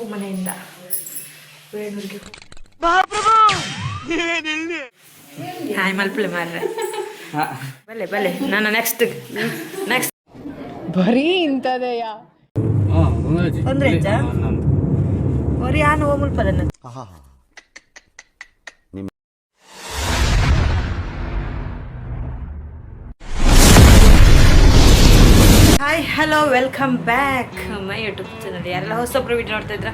ಅಪ್ಪು ಮನೆಯಿಂದ ವೇಣೂರಿಗೆ ಹಾಯ್ ಮಲ್ಪಲೆ ಮಾರ್ರೆ. ಬಲೆ ಬಲೆ ನಾನು ನೆಕ್ಸ್ಟ್ ನೆಕ್ಸ್ಟ್ ಬರೀ ಇಂಥದೆಯ? ತೊಂದ್ರೆ ಇಜ್ಜಾ ಒರಿ ಆನು ಓ hi hello welcome back my YouTube channel ಯಾರೆಲ್ಲ ಹೊಸೊಬ್ರು ವಿಡಿಯೋ ನೋಡ್ತಾ ಇದ್ರ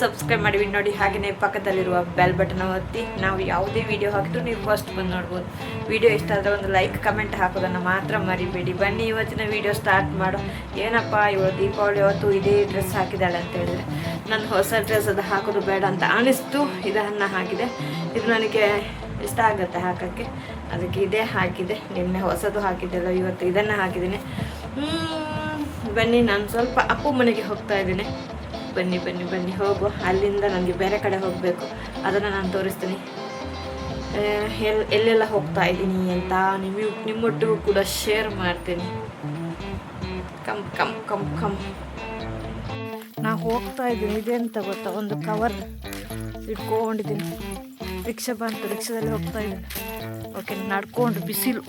ಸಬ್ಸ್ಕ್ರೈಬ್ ಮಾಡಿ ನೋಡಿ. ಹಾಗೆಯೇ ಪಕ್ಕದಲ್ಲಿರುವ ಬೆಲ್ ಬಟನ್ ಒತ್ತಿ. ನಾವು ಯಾವುದೇ ವಿಡಿಯೋ ಹಾಕಿದ್ರು ನೀವು ಫಸ್ಟ್ ಬಂದು ನೋಡ್ಬೋದು. ವಿಡಿಯೋ ಇಷ್ಟ ಆದರೆ ಒಂದು ಲೈಕ್ ಕಮೆಂಟ್ ಹಾಕೋದನ್ನು ಮಾತ್ರ ಮರಿಬೇಡಿ. ಬನ್ನಿ, ಇವತ್ತಿನ ವಿಡಿಯೋ ಸ್ಟಾರ್ಟ್ ಮಾಡು ಏನಪ್ಪ, ಇವಳು ದೀಪಾವಳಿ ಹೊತ್ತು ಇದೇ ಡ್ರೆಸ್ ಹಾಕಿದ್ದಾಳೆ ಅಂತ ಹೇಳಿದ್ರೆ ನಾನು ಹೊಸ ಡ್ರೆಸ್ ಅದು ಹಾಕೋದು ಬೇಡ ಅಂತ ಅನಿಸ್ತು. ಇದನ್ನು ಹಾಕಿದೆ. ಇದು ನನಗೆ ಇಷ್ಟ ಆಗುತ್ತೆ ಹಾಕೋಕ್ಕೆ. ಅದಕ್ಕೆ ಇದೇ ಹಾಕಿದೆ. ನಿನ್ನೆ ಹೊಸದು ಹಾಕಿದ್ದೆಲ್ಲ ಇವತ್ತು ಇದನ್ನು ಹಾಕಿದ್ದೀನಿ. ಬನ್ನಿ, ನಾನು ಸ್ವಲ್ಪ ಅಪ್ಪು ಮನೆಗೆ ಹೋಗ್ತಾ ಇದ್ದೀನಿ. ಬನ್ನಿ ಬನ್ನಿ ಬನ್ನಿ, ಹೋಗು. ಅಲ್ಲಿಂದ ನನಗೆ ಬೇರೆ ಕಡೆ ಹೋಗಬೇಕು. ಅದನ್ನು ನಾನು ತೋರಿಸ್ತೀನಿ. ಎಲ್, ಎಲ್ಲೆಲ್ಲ ಹೋಗ್ತಾ ಇದ್ದೀನಿ ಅಂತ ನಿಮ್ಮ ನಿಮ್ಮೊಟ್ಟಿಗೂ ಕೂಡ ಶೇರ್ ಮಾಡ್ತೀನಿ. ಕಮ್ ಕಮ್ ಕಮ್ ಕಮ್ ನಾ ಹೋಗ್ತಾ ಇದ್ದೀನಿ. ಇದೆ ಅಂತ ಗೊತ್ತಾ? ಒಂದು ಕವರ್ ಇಟ್ಕೊಂಡಿದ್ದೀನಿ. ರಿಕ್ಷಾ ಬಂತು. ರಿಕ್ಷಾದಲ್ಲಿ ಹೋಗ್ತಾ ಇದ್ದೀನಿ. ಓಕೆ ನಡ್ಕೊಂಡು ಬಿಸಿಲು.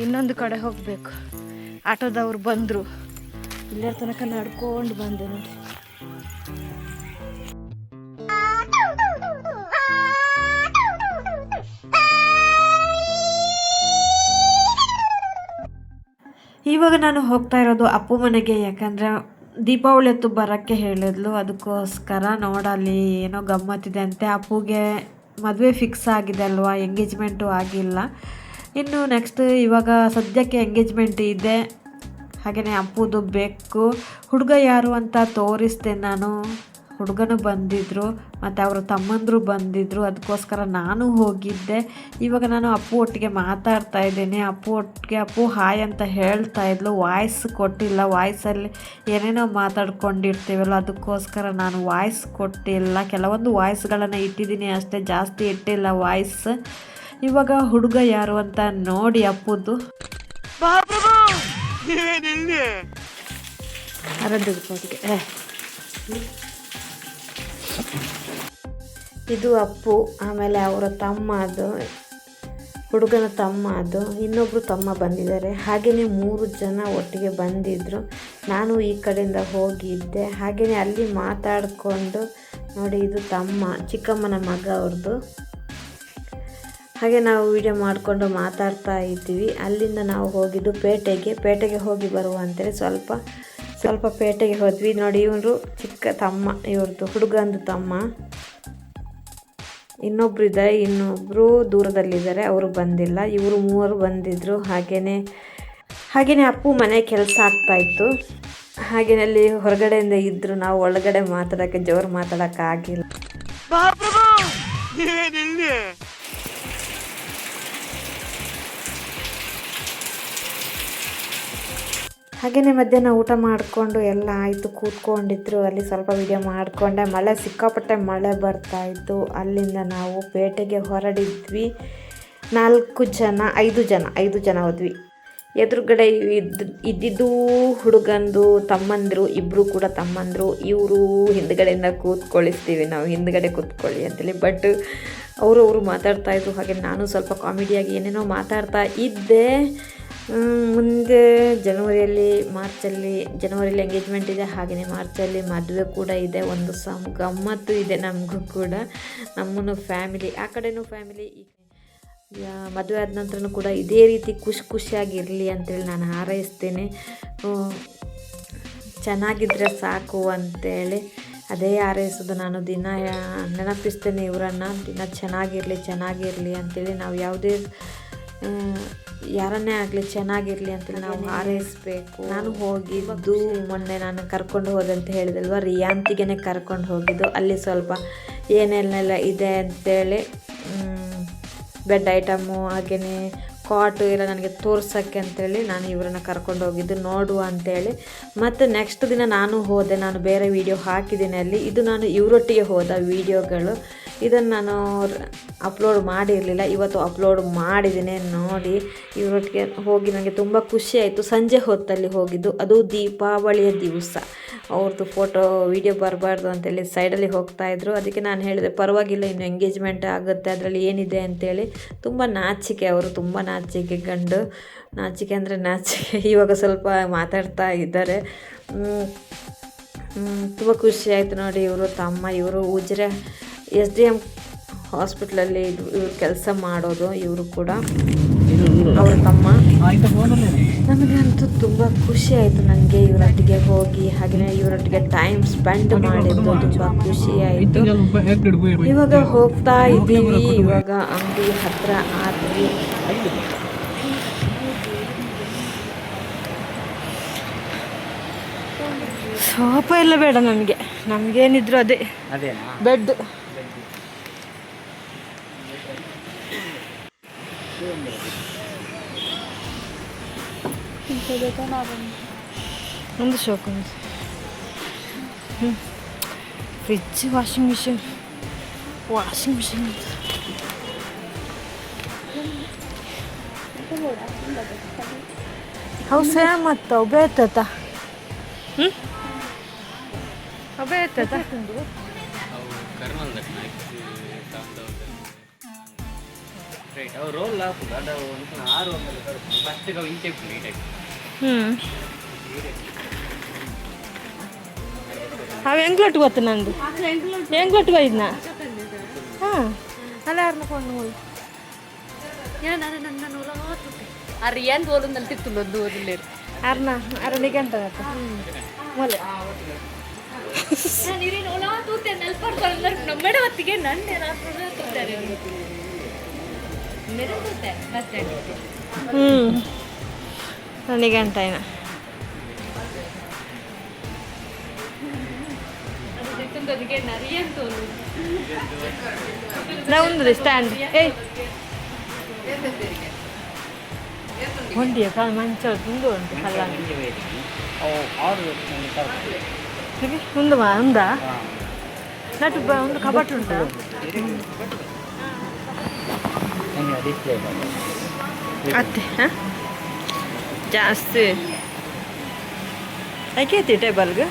ಇನ್ನೊಂದು ಕಡೆ ಹೋಗಬೇಕು. ಆಟೋದವ್ರು ಬಂದರು. ಇಲ್ಲರ ತನಕ ನಡ್ಕೊಂಡು ಬಂದೆ ನೋಡಿ. ಇವಾಗ ನಾನು ಹೋಗ್ತಾ ಇರೋದು ಅಪ್ಪು ಮನೆಗೆ, ಯಾಕಂದರೆ ದೀಪಾವಳಿ ಹೊತ್ತು ಬರೋಕ್ಕೆ ಹೇಳಿದ್ಲು. ಅದಕ್ಕೋಸ್ಕರ ನೋಡಲ್ಲಿ ಏನೋ ಗಮ್ಮತ್ತಿದೆ ಅಂತೆ. ಅಪ್ಪುಗೆ ಮದುವೆ ಫಿಕ್ಸ್ ಆಗಿದೆ ಅಲ್ವಾ? ಎಂಗೇಜ್ಮೆಂಟು ಆಗಿಲ್ಲ. ಇನ್ನು ನೆಕ್ಸ್ಟ್ ಇವಾಗ ಸದ್ಯಕ್ಕೆ ಎಂಗೇಜ್ಮೆಂಟ್ ಇದೆ. ಹಾಗೆಯೇ ಅಪ್ಪುದು ಬೇಕು ಹುಡುಗ ಯಾರು ಅಂತ ತೋರಿಸ್ತೆ ನಾನು. ಹುಡುಗನು ಬಂದಿದ್ದರು ಮತ್ತು ಅವರ ತಮ್ಮಂದರು ಬಂದಿದ್ದರು ಅದಕ್ಕೋಸ್ಕರ ನಾನು ಹೋಗಿದ್ದೆ. ಇವಾಗ ನಾನು ಅಪ್ಪು ಒಟ್ಟಿಗೆ ಮಾತಾಡ್ತಾ ಇದ್ದೀನಿ. ಅಪ್ಪು ಒಟ್ಟಿಗೆ, ಅಪ್ಪು ಹಾಯ್ ಅಂತ ಹೇಳ್ತಾ ಇದ್ಲು. ವಾಯ್ಸ್ ಕೊಟ್ಟಿಲ್ಲ. ವಾಯ್ಸಲ್ಲಿ ಏನೇನೋ ಮಾತಾಡ್ಕೊಂಡಿರ್ತೀವಲ್ಲ, ಅದಕ್ಕೋಸ್ಕರ ನಾನು ವಾಯ್ಸ್ ಕೊಟ್ಟಿಲ್ಲ. ಕೆಲವೊಂದು ವಾಯ್ಸ್ಗಳನ್ನು ಇಟ್ಟಿದ್ದೀನಿ ಅಷ್ಟೇ. ಜಾಸ್ತಿ ಇಟ್ಟಿಲ್ಲ ವಾಯ್ಸ್ ಇವಾಗ ಹುಡುಗ ಯಾರು ಅಂತ ನೋಡಿ ಅಪ್ಪುದು. ಇದು ಅಪ್ಪು ಆಮೇಲೆ ಅವರ ತಮ್ಮ ಅದು ಹುಡುಗನ ತಮ್ಮ ಅದು ಇನ್ನೊಬ್ಬರು ತಮ್ಮ ಬಂದಿದ್ದಾರೆ. ಹಾಗೆಯೇ ಮೂರು ಜನ ಒಟ್ಟಿಗೆ ಬಂದಿದ್ದರು ನಾನು ಈ ಕಡೆಯಿಂದ ಹೋಗಿದ್ದೆ. ಹಾಗೆಯೇ ಅಲ್ಲಿ ಮಾತಾಡಿಕೊಂಡು ನೋಡಿ ಇದು ತಮ್ಮ ಚಿಕ್ಕಮ್ಮನ ಮಗ ಅವ್ರದ್ದು ಹಾಗೆ ನಾವು ವಿಡಿಯೋ ಮಾಡಿಕೊಂಡು ಮಾತಾಡ್ತಾ ಇದ್ದೀವಿ. ಅಲ್ಲಿಂದ ನಾವು ಹೋಗಿದ್ದು ಪೇಟೆಗೆ. ಪೇಟೆಗೆ ಹೋಗಿ ಬರುವಂತೇಳಿ ಸ್ವಲ್ಪ ಸ್ವಲ್ಪ ಪೇಟೆಗೆ ಹೋದ್ವಿ. ನೋಡಿ, ಇವರು ಚಿಕ್ಕ ತಮ್ಮ ಇವ್ರದ್ದು ಹುಡುಗಂದು ತಮ್ಮ. ಇನ್ನೊಬ್ರು ಇದ್ದಾರೆ ಇನ್ನೊಬ್ಬರು ದೂರದಲ್ಲಿದ್ದಾರೆ, ಅವರು ಬಂದಿಲ್ಲ. ಇವರು ಮೂವರು ಬಂದಿದ್ದರು ಹಾಗೆಯೇ ಹಾಗೆಯೇ ಅಪ್ಪು ಮನೆ ಕೆಲಸ ಆಗ್ತಾ ಇತ್ತು. ಹಾಗೆಯೇ ಅಲ್ಲಿ ಹೊರಗಡೆಯಿಂದ ಇದ್ದರು ನಾವು ಒಳಗಡೆ ಮಾತಾಡೋಕ್ಕೆ, ಜೋರು ಮಾತಾಡೋಕ್ಕಾಗಿಲ್ಲ ಹಾಗೆಯೇ ಮಧ್ಯಾಹ್ನ ಊಟ ಮಾಡಿಕೊಂಡು ಎಲ್ಲ ಆಯಿತು, ಕೂತ್ಕೊಂಡಿದ್ರು. ಅಲ್ಲಿ ಸ್ವಲ್ಪ ವಿಡಿಯೋ ಮಾಡಿಕೊಂಡೆ. ಮಳೆ ಸಿಕ್ಕಾಪಟ್ಟೆ ಮಳೆ ಬರ್ತಾ ಇತ್ತು. ಅಲ್ಲಿಂದ ನಾವು ಪೇಟೆಗೆ ಹೊರಡಿದ್ವಿ. ನಾಲ್ಕು ಜನ, ಐದು ಜನ ಐದು ಜನ ಹೋದ್ವಿ. ಎದುರುಗಡೆ ಇದ್ದು, ಇದ್ದಿದ್ದು ಹುಡುಗಂದು ತಮ್ಮಂದರು ಇಬ್ಬರು ಕೂಡ ತಮ್ಮಂದರು. ಇವರು ಹಿಂದ್ಗಡೆಯಿಂದ ಕೂತ್ಕೊಳ್ಳಿಸ್ತೀವಿ ನಾವು ಹಿಂದ್ಗಡೆ ಕೂತ್ಕೊಳ್ಳಿ ಅಂತೇಳಿ. ಬಟ್ ಅವರು ಅವರು ಮಾತಾಡ್ತಾಯಿದ್ರು ಹಾಗೆ ನಾನು ಸ್ವಲ್ಪ ಕಾಮಿಡಿಯಾಗಿ ಏನೇನೋ ಮಾತಾಡ್ತಾ ಇದ್ದೆ. ಮುಂದೆ ಜನವರಿಯಲ್ಲಿ, ಮಾರ್ಚಲ್ಲಿ ಜನವರಿಯಲ್ಲಿ ಎಂಗೇಜ್ಮೆಂಟ್ ಇದೆ ಹಾಗೆಯೇ ಮಾರ್ಚಲ್ಲಿ ಮದುವೆ ಕೂಡ ಇದೆ, ಒಂದು ಸಮ್ ಗಮ್ಮತ್ತು ಇದೆ ನಮಗೂ ಕೂಡ, ನಮ್ಮನ್ನು ಫ್ಯಾಮಿಲಿ ಆ ಕಡೆಯೂ ಫ್ಯಾಮಿಲಿ ಮದುವೆ ಆದ ನಂತರ ಕೂಡ ಇದೇ ರೀತಿ ಖುಷಿ ಖುಷಿಯಾಗಿರಲಿ ಅಂತೇಳಿ ನಾನು ಹಾರೈಸ್ತೇನೆ. ಚೆನ್ನಾಗಿದ್ದರೆ ಸಾಕು ಅಂತೇಳಿ ಅದೇ ಹಾರೈಸೋದು ನಾನು. ದಿನ ನೆನಪಿಸ್ತೇನೆ ಇವರನ್ನು. ದಿನ ಚೆನ್ನಾಗಿರಲಿ ಚೆನ್ನಾಗಿರಲಿ ಅಂತೇಳಿ ನಾವು ಯಾವುದೇ ಯಾರನ್ನೇ ಆಗಲಿ ಚೆನ್ನಾಗಿರಲಿ ಅಂತ ನಾವು ಹಾರೈಸ್ಬೇಕು. ನಾನು ಹೋಗಿದ್ದು ಮೊನ್ನೆ ನಾನು ಕರ್ಕೊಂಡು ಹೋದೆ ಅಂತ ಹೇಳಿದಲ್ವ ರಿಯಾಂತಿಗೆನೆ ಕರ್ಕೊಂಡು ಹೋಗಿದ್ದು. ಅಲ್ಲಿ ಸ್ವಲ್ಪ ಏನೆಲ್ಲ ಇದೆ ಅಂತೇಳಿ ಬೆಡ್ ಐಟಮು ಹಾಗೆಯೇ ಕಾಟು ಎಲ್ಲ ನನಗೆ ತೋರ್ಸೋಕ್ಕೆ ಅಂತೇಳಿ ನಾನು ಇವರನ್ನ ಕರ್ಕೊಂಡು ಹೋಗಿದ್ದು ನೋಡುವ ಅಂತೇಳಿ. ಮತ್ತು ನೆಕ್ಸ್ಟ್ ದಿನ ನಾನು ಹೋದೆ ನಾನು ಬೇರೆ ವಿಡಿಯೋ ಹಾಕಿದ್ದೀನಿ ಅಲ್ಲಿ. ಇದು ನಾನು ಇವರೊಟ್ಟಿಗೆ ಹೋದ ವೀಡಿಯೋಗಳು ಇದನ್ನು ನಾನು ಅಪ್ಲೋಡ್ ಮಾಡಿರಲಿಲ್ಲ. ಇವತ್ತು ಅಪ್ಲೋಡ್ ಮಾಡಿದ್ದೀನಿ ನೋಡಿ. ಇವರೊಟ್ಟಿಗೆ ಹೋಗಿ ನನಗೆ ತುಂಬ ಖುಷಿ ಆಯಿತು. ಸಂಜೆ ಹೊತ್ತಲ್ಲಿ ಹೋಗಿದ್ದು. ಅದು ದೀಪಾವಳಿಯ ದಿವಸ. ಅವ್ರದ್ದು ಫೋಟೋ ವೀಡಿಯೋ ಬರಬಾರ್ದು ಅಂತೇಳಿ ಸೈಡಲ್ಲಿ ಹೋಗ್ತಾ ಇದ್ರು. ಅದಕ್ಕೆ ನಾನು ಹೇಳಿದೆ, ಪರವಾಗಿಲ್ಲ, ಇನ್ನು ಎಂಗೇಜ್ಮೆಂಟ್ ಆಗುತ್ತೆ. ಅದರಲ್ಲಿ ಏನಿದೆ ಅಂತೇಳಿ. ತುಂಬ ನಾಚಿಕೆ ಅವರು, ತುಂಬ ನಾಚಿಕೆ ಗಂಡು. ನಾಚಿಕೆ ಅಂದರೆ ನಾಚಿಕೆ. ಇವಾಗ ಸ್ವಲ್ಪ ಮಾತಾಡ್ತಾ ಇದ್ದಾರೆ. ತುಂಬ ಖುಷಿ ಆಯಿತು ನೋಡಿ ಇವರು, ತಮ್ಮ ಇವರು. ಉಜಿರೆ ಎಸ್ ಡಿ ಎಂ ಹಾಸ್ಪಿಟ್ಲಲ್ಲಿ ಇದು ಇವ್ರು ಕೆಲಸ ಮಾಡೋದು ಇವರು ಕೂಡ ಅವ್ರ ತಮ್ಮ. ನಮಗೆ ಅಂತೂ ತುಂಬ ಖುಷಿ ಆಯಿತು ನನಗೆ ಇವರೊಟ್ಟಿಗೆ ಹೋಗಿ ಹಾಗೆಯೇ ಇವರೊಟ್ಟಿಗೆ ಟೈಮ್ ಸ್ಪೆಂಡ್ ಮಾಡಿದ್ದು ತುಂಬ ಖುಷಿ. ಆಯಿತು. ಇವಾಗ ಹೋಗ್ತಾ ಇದ್ದೀವಿ. ಇವಾಗ ಅಂಗಡಿ ಹತ್ರ ಆದ್ವಿ. ಸೋಪ ಎಲ್ಲ ಬೇಡ ನನಗೆ. ನಮಗೇನಿದ್ರು ಅದೇ. detonava-me. Não deixou comigo. Hum. Feito, eu acho que me Eu acho que me हौसेमा त बेत o बेत त రైట్ రోల్ లేకుండా ఆరు వందలు ఫస్ట్ ఇంటేక్ నీట్ అయితే ಹ ಆ ಬೆಂಗಳಟ್ಟು ಬಂತಾ ಅ ಬೆಂಗಳಟ್ಟು ಬೆಂಗಳಟ್ಟು ಬಂದಾ ಹಾ ಅಲ್ಲಾರ್ನ ಕೊಣ್ಣ್ ಕೊಯ್ ಯಾನ ನನ ನನ ಉಲಾಟು ಅರಿಯನ್ ಬೋಲು ನಿಲ್ತಿದ್ದು ಲೊಂದೂ ಇಲ್ಲ ಆರ್ನಾ ಅರನಿ ಗಂಟಾ ಹಾ ಮಲ್ಲ ನೀರೇ ಹೊತ್ತಿಗೆ ನನ್ ಏನatro ಹ್ಮ್. ನನಗಂತ ಏನ? ರೌಂದ್ರಿ ಸ್ಟ್ಯಾಂಡ್ ಏಯ್. ಹೊಂದಿಯ ಕಾಲು ಮಂಚ ತುಂಡು ಉಂಟು ಕಲ್ಲ. ಒಂದು ಉಂದ ನಟು ಒಂದು ಕಬಟ್ ಉಂಟು? ಅತ್ತೆ ಹಾಂ? ಜಾಸ್ತಿ ಐಕೈತಿ ಟೇಬಲ್ಗೆ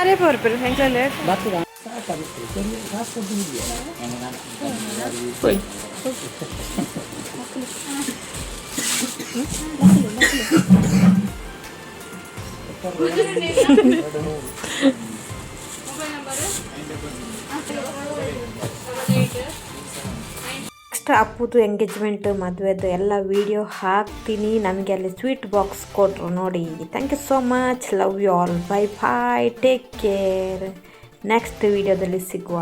ಅರೆ ಪೋರ್ ಪೇರು ಹೆಂಗಲ್ಲ ಹೋಯ್ ನೆಕ್ಸ್ಟ್ ಅಪ್ಪುದು ಎಂಗೇಜ್ಮೆಂಟ್ ಮದುವೆದು ಎಲ್ಲ ವೀಡಿಯೋ ಹಾಕ್ತೀನಿ. ನಮಗೆ ಅಲ್ಲಿ ಸ್ವೀಟ್ ಬಾಕ್ಸ್ ಕೊಟ್ಟರು ನೋಡಿ. Thank you so much love you all bye bye take care next ವೀಡಿಯೋದಲ್ಲಿ ಸಿಗುವ.